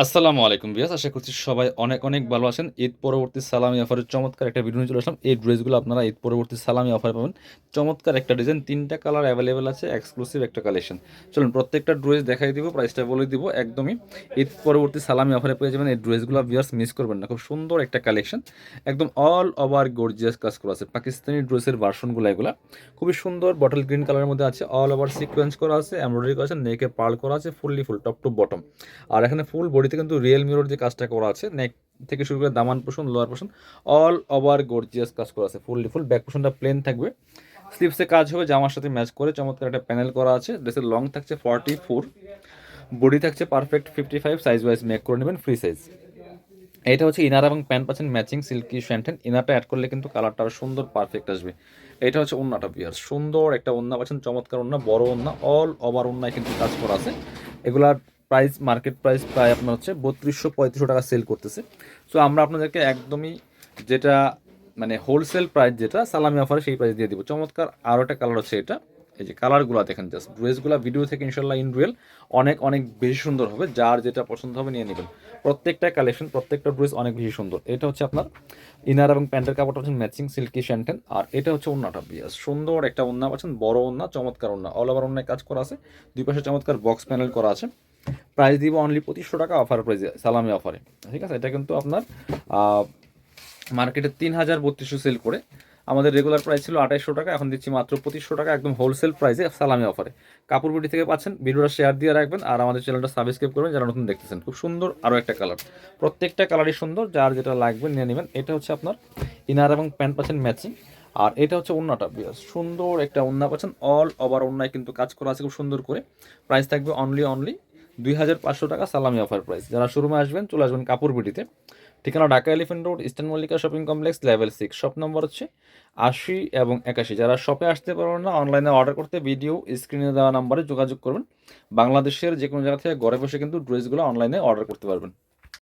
আসসালামু আলাইকুম বিয়াস আশা করছি সবাই অনেক অনেক ভালো আছেন। ঈদ পরবর্তী সালামি অফারের চমৎকার একটা ভিডিও চলে আসলাম। এই ড্রেসগুলো আপনারা ঈদ পরবর্তী সালামি অফারে পাবেন। চমৎকার একটা ডিজাইন তিনটা কালার অ্যাভেলেবেল আছে এক্সক্লুসিভ একটা কালেকশন চলুন, প্রত্যেকটা ড্রেস দেখাই দিব প্রাইসটা বলে দিব একদমই। ঈদ পরবর্তী সালামি অফারে পেয়ে যাবেন। এই ড্রেসগুলো বিয়ার্স মিস করবেন না। খুব সুন্দর একটা কালেকশন একদম অল ওভার গর্জিয়াস কাজ করা আছে। পাকিস্তানি ড্রেসের ভার্সনগুলো এগুলো। খুবই সুন্দর বটল গ্রিন কালারের মধ্যে আছে। অল ওভার সিকোয়েন্স করা আছে এমব্রয়ডারি করা আছে নেকে পার্ল করা আছে fully full top to bottom আর এখানে ফুল বডিতে কিন্তু রিয়েল মিরর যে কাজটা করা আছে নেক থেকে শুরু করে দামান পোষণ লোয়ার পোষণ অল ওভার গর্জিয়াস কাজ করা আছে ফুললি ফুল ব্যাক পোষণটা প্লেন থাকবে। স্লিপসে কাজ হবে, জামার সাথে ম্যাচ করে, চমৎকার একটা প্যানেল করা আছে ড্রেসের লং থাকছে ফর্টি ফোর বডি থাকছে perfect fifty five size wise make করে নেবেন ফ্রি সাইজ এটা হচ্ছে ইনার এবং প্যান্ট পাচ্ছেন ম্যাচিং সিল্কি শ্যান্টেন ইনারটা অ্যাড করলে কিন্তু কালারটা আরও সুন্দর পারফেক্ট আসবে। এটা হচ্ছে ওন্নাটা বিয়ার সুন্দর একটা ওন্না পাচ্ছেন, চমৎকার ওন্না, বড় ওন্না অল ওভার ওন্নায় কিন্তু কাজ করা আছে। এগুলার প্রাইস মার্কেট প্রাইস প্রায় আপনার হচ্ছে বত্রিশশো পঁয়ত্রিশশো টাকা সেল করতেছে। সো আমরা আপনাদেরকে একদমই যেটা মানে হোলসেল প্রাইস যেটা সালামি অফারে সেই প্রাইস দিয়ে দিব। চমৎকার আরও একটা কালার হচ্ছে এটা। এই যে কালারগুলো দেখেন জাস্ট ড্রেসগুলো ভিডিও থেকে ইনশাল্লাহ ইন রিয়েল অনেক অনেক বেশি সুন্দর হবে। যার যেটা পছন্দ হবে নিয়ে নেবেন। প্রত্যেকটা কালেকশন প্রত্যেকটা ড্রেস অনেক বেশি সুন্দর। এটা হচ্ছে আপনার ইনার এবং প্যান্টের কাপড়টা হচ্ছে ম্যাচিং সিল্কি শ্যান্টেন আর এটা হচ্ছে ওন্নাটা। বিয়াস সুন্দর একটা ওন্না পাচ্ছেন, বড় ওন্না, চমৎকার ওন্না। অল ওভার ওন্নায় কাজ করা আছে। দুই পাশে চমৎকার বক্স প্যানেল করা আছে। প্রাইস দিব অনলি পঁচিশশো টাকা অফার প্রাইসে সালামি অফারে ঠিক আছে? এটা কিন্তু আপনার মার্কেটে তিন হাজার বত্রিশশো সেল করে। আমাদের রেগুলার প্রাইস ছিল আঠাইশশো টাকা, এখন দিচ্ছি মাত্র পঁচিশশো টাকা, একদম হোলসেল প্রাইসে সালামি অফারে কাপড় থেকে পাচ্ছেন, ভিডিওটা শেয়ার দিয়ে রাখবেন, আর আমাদের চ্যানেলটা সাবস্ক্রাইব করবেন, যারা নতুন দেখতেছেন। খুব সুন্দর আরও একটা কালার প্রত্যেকটা কালারই সুন্দর, যার যেটা লাগবে নিয়ে নেবেন। এটা হচ্ছে আপনার ইনার এবং প্যান্ট পাচ্ছেন ম্যাচিং আর এটা হচ্ছে ওন্নাটা সুন্দর একটা ওন্না পাচ্ছেন অল ওভার ওন্নায় কিন্তু কাজ করা আছে, খুব সুন্দর করে। প্রাইস থাকবে অনলি অনলি দুই হাজার পাঁচশো টাকা সালামি অফার প্রাইস যারা শুরুমে আসবেন, চলে আসবেন কাপড় বিটিতে ঠিকানা Dhaka elephant road, eastern Mallika shopping complex level six shop number হচ্ছে আশি এবং একাশি। যারা শপে আসতে পারবেন না অনলাইনে অর্ডার করতে ভিডিও স্ক্রিনে দেওয়া নাম্বারে যোগাযোগ করবেন। বাংলাদেশের যে কোনো জায়গা থেকে ঘরে বসে কিন্তু ড্রেসগুলো অনলাইনে অর্ডার করতে পারবেন।